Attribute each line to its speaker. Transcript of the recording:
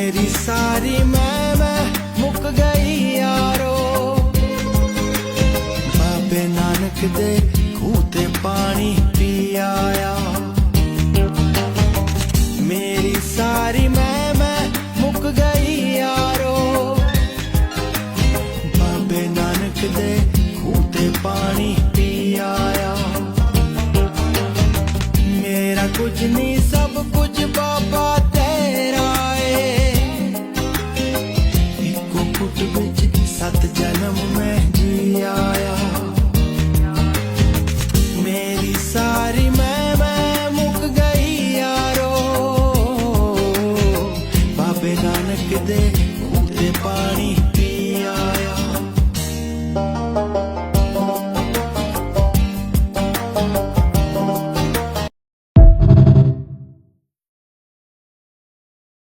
Speaker 1: ਮੇਰੀ ਸਾਰੀ ਮੈਂ ਮੈਂ ਮੁੱਕ ਗਈ ਯਾਰੋ ਬਾਬੇ ਨਾਨਕ ਦੇ ਖੂਹ ਤੇ ਪਾਣੀ ਪੀ ਆਇਆ ਮੇਰੀ ਸਾਰੀ ਮੈਂ ਮੈਂ ਮੁੱਕ ਗਈ ਯਾਰੋ ਬਾਬੇ ਨਾਨਕ ਦੇ ਖੂਹ ਤੇ ਪਾਣੀ ਪੀ ਆਇਆ ਮੇਰਾ ਕੁਝ ਨਹੀਂ ਇੱਕੋ ਕੁੱਟ ਵਿੱਚ ਸੱਤ ਜਨਮ ਮੈਂ ਜੀ ਆਇਆ ਮੇਰੀ ਸਾਰੀ ਮੈਂ ਮੈਂ ਮੁੱਕ ਗਈ ਯਾਰੋ। ਬਾਬੇ ਨਾਨਕ ਦੇ ਖੂਹ ਪਾਣੀ